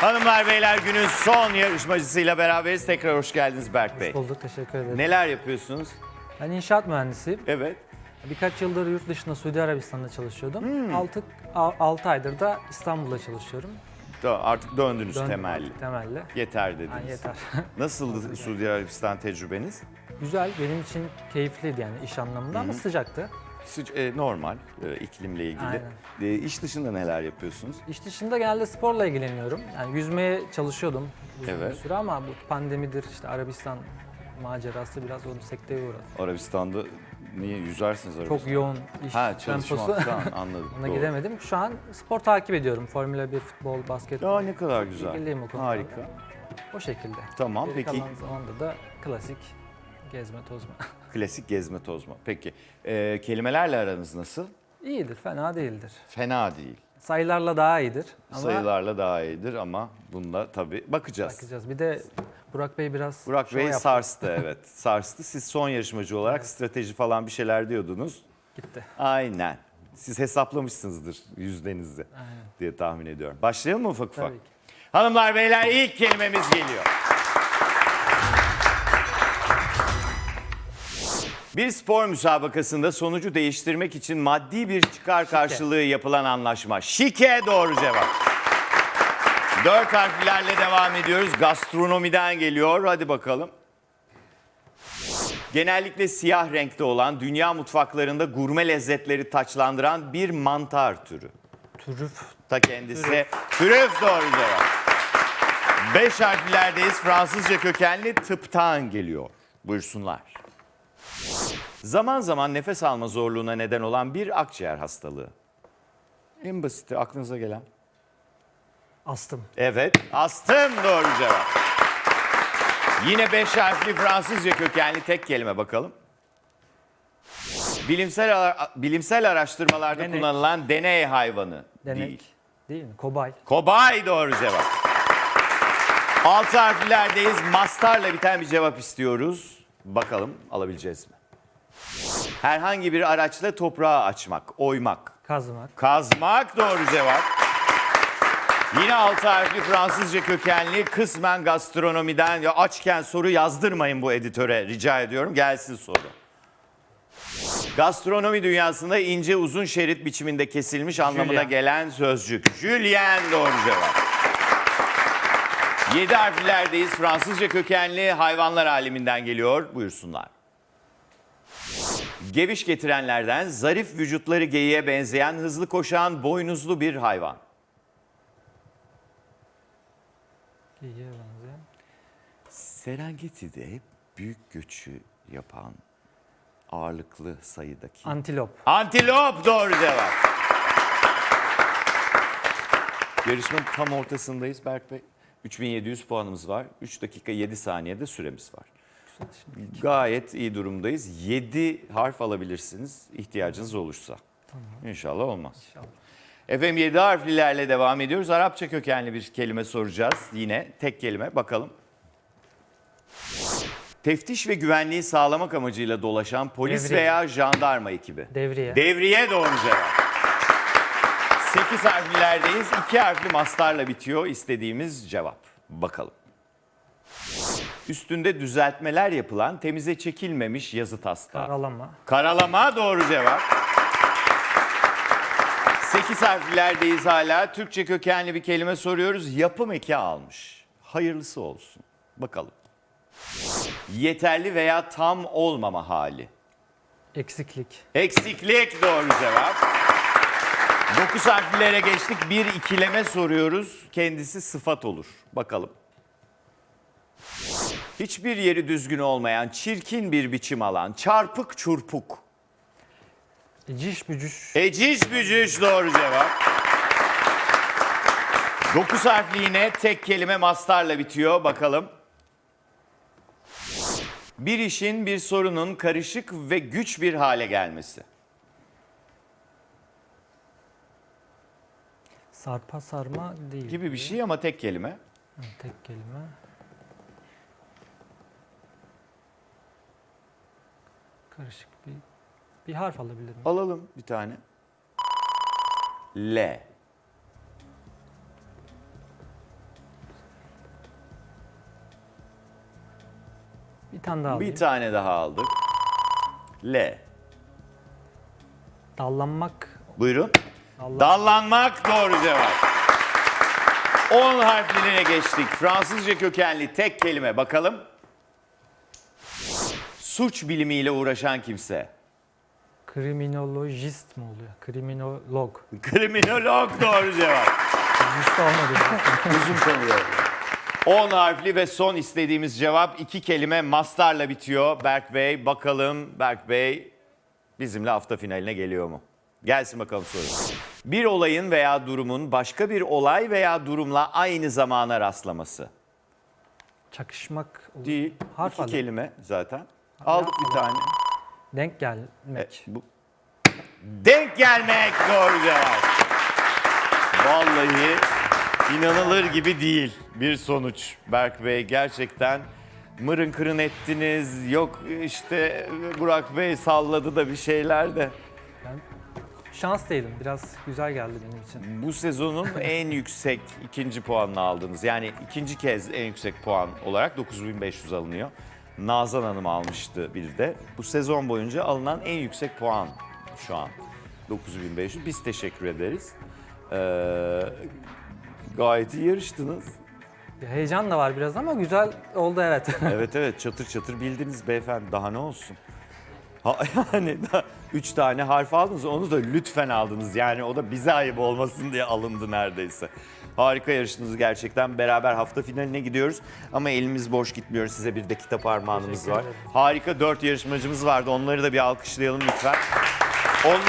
Hanımlar beyler günün son yarışmacısıyla beraberiz. Tekrar hoş geldiniz Berk Bey. Bulduk, teşekkür ederim. Neler yapıyorsunuz? Ben inşaat mühendisiyim. Evet. Birkaç yıldır yurt dışında Suudi Arabistan'da çalışıyordum. Hmm. 6 6 aydır da İstanbul'da çalışıyorum. Da- Artık döndünüz Döndüm temelli. artık Temelli. Yeter dediniz. Ha, yeter. Nasıldı Suudi Arabistan tecrübeniz? Güzel, benim için keyifliydi yani iş anlamında ama sıcaktı. E, normal e, iklimle ilgili. Aynen. E, iş dışında neler yapıyorsunuz? İş dışında genelde sporla ilgileniyorum. Yani yüzmeye çalışıyordum uzun Evet. bir süre ama bu pandemidir işte Arabistan macerası biraz onu sekteye uğradı. Arabistan'da niye yüzersiniz Arabistan? Çok yoğun iş Ha temposu. çalışmaktan anladım. Ona Doğru. gidemedim. Şu an spor takip ediyorum. Formula 1, futbol, basketbol. Ya ne kadar güzel. İlgiliyim o konuda. Harika. O şekilde. Tamam Geri peki kalan zamanda da klasik gezme tozma. klasik gezme tozma. Peki e, kelimelerle aranız nasıl? İyidir, fena değildir. Fena değil. Sayılarla daha iyidir. Ama Sayılarla daha iyidir ama bunda tabii bakacağız. bakacağız. Bir de Burak Bey biraz Burak şov Bey yaptı. sarstı evet. sarstı. Siz son yarışmacı olarak strateji falan bir şeyler diyordunuz. Gitti. Aynen. Siz hesaplamışsınızdır yüzdenizde Aynen. diye tahmin ediyorum. Başlayalım mı ufak ufak? Tabii ki. Hanımlar beyler ilk kelimemiz geliyor. Bir spor müsabakasında sonucu değiştirmek için maddi bir çıkar karşılığı yapılan anlaşma. Şike doğru cevap. Dört harflerle devam ediyoruz. Gastronomiden geliyor. Hadi bakalım. Genellikle siyah renkte olan dünya mutfaklarında gurme lezzetleri taçlandıran bir mantar türü. Trüf. Ta kendisi. Trüf doğru cevap. Beş harflerdeyiz. Fransızca kökenli tıptan geliyor. Buyursunlar. Zaman zaman nefes alma zorluğuna neden olan bir akciğer hastalığı. En basiti aklınıza gelen. Astım. Evet, astım doğru cevap. Yine beş harfli Fransızca kökenli tek kelime bakalım. Bilimsel ara- bilimsel araştırmalarda Denek. kullanılan deney hayvanı Denek. değil. Değil mi? Kobay. Kobay doğru cevap. Altı harflerdeyiz. Mastarla biten bir cevap istiyoruz. Bakalım alabileceğiz mi? Herhangi bir araçla toprağı açmak, oymak. Kazmak. Kazmak doğru cevap. Yine altı harfli Fransızca kökenli kısmen gastronomiden ya açken soru yazdırmayın bu editöre rica ediyorum gelsin soru. Gastronomi dünyasında ince uzun şerit biçiminde kesilmiş anlamına Julienne. gelen sözcük. Julien doğru cevap. Yedi harflerdeyiz. Fransızca kökenli hayvanlar aleminden geliyor. Buyursunlar. Geviş getirenlerden zarif vücutları geyiğe benzeyen hızlı koşan boynuzlu bir hayvan. Geyiğe benzeyen. Serengeti'de büyük göçü yapan ağırlıklı sayıdaki. Antilop. Antilop doğru cevap. Yarışmanın tam ortasındayız Berk Bey. 3700 puanımız var. 3 dakika 7 saniyede süremiz var. Gayet iyi durumdayız. 7 harf alabilirsiniz ihtiyacınız olursa. İnşallah olmaz. İnşallah. Efendim 7 harflilerle devam ediyoruz. Arapça kökenli bir kelime soracağız. Yine tek kelime bakalım. Teftiş ve güvenliği sağlamak amacıyla dolaşan polis Devriye. veya jandarma ekibi. Devriye. Devriye doğru cevap. 8 harflilerdeyiz. 2 harfli mastarla bitiyor istediğimiz cevap. Bakalım. Üstünde düzeltmeler yapılan temize çekilmemiş yazı taslağı. Karalama. Karalama doğru cevap. 8 harflerdeyiz hala. Türkçe kökenli bir kelime soruyoruz. Yapım eki almış. Hayırlısı olsun. Bakalım. Yeterli veya tam olmama hali. Eksiklik. Eksiklik doğru cevap. 9 harflere geçtik. Bir ikileme soruyoruz. Kendisi sıfat olur. Bakalım. Hiçbir yeri düzgün olmayan, çirkin bir biçim alan, çarpık çurpuk. Ciş bücüş. Eciş bücüş doğru cevap. 9 harfli yine tek kelime mastarla bitiyor. Bakalım. Bir işin, bir sorunun karışık ve güç bir hale gelmesi. Sarpa sarma değil. Gibi bir şey ama tek kelime. Tek kelime. Karışık bir bir harf alabilir miyim? Alalım bir tane. L. Bir tane daha alayım. Bir tane daha aldık. L. Dallanmak. Buyurun. Dallan- Dallanmak doğru cevap. 10 harfliliğine geçtik. Fransızca kökenli tek kelime bakalım. Suç bilimiyle uğraşan kimse. Kriminolojist mi oluyor? Kriminolog. Kriminolog doğru cevap. Jist olmadı. Uzun kalıyor. 10 harfli ve son istediğimiz cevap iki kelime mastarla bitiyor. Berk Bey bakalım Berk Bey bizimle hafta finaline geliyor mu? Gelsin bakalım soru. Bir olayın veya durumun başka bir olay veya durumla aynı zamana rastlaması. Çakışmak. Değil. Harf iki alayım. kelime zaten. Aldık bir tane. Denk gelmek. Bu. Denk gelmek doğru cevap. Vallahi inanılır gibi değil bir sonuç. Berk Bey gerçekten mırın kırın ettiniz. Yok işte Burak Bey salladı da bir şeyler de. Şans değilim. Biraz güzel geldi benim için. Bu sezonun en yüksek ikinci puanını aldınız. Yani ikinci kez en yüksek puan olarak 9500 alınıyor. Nazan Hanım almıştı bir de. Bu sezon boyunca alınan en yüksek puan şu an. 9500. Biz teşekkür ederiz. Ee, gayet iyi yarıştınız. Heyecan da var biraz ama güzel oldu evet. Evet evet çatır çatır bildiniz beyefendi. Daha ne olsun? Ha, yani da üç tane harf aldınız onu da lütfen aldınız. Yani o da bize ayıp olmasın diye alındı neredeyse. Harika yarıştınız gerçekten. Beraber hafta finaline gidiyoruz. Ama elimiz boş gitmiyor. Size bir de kitap armağanımız var. Harika dört yarışmacımız vardı. Onları da bir alkışlayalım lütfen. Onlar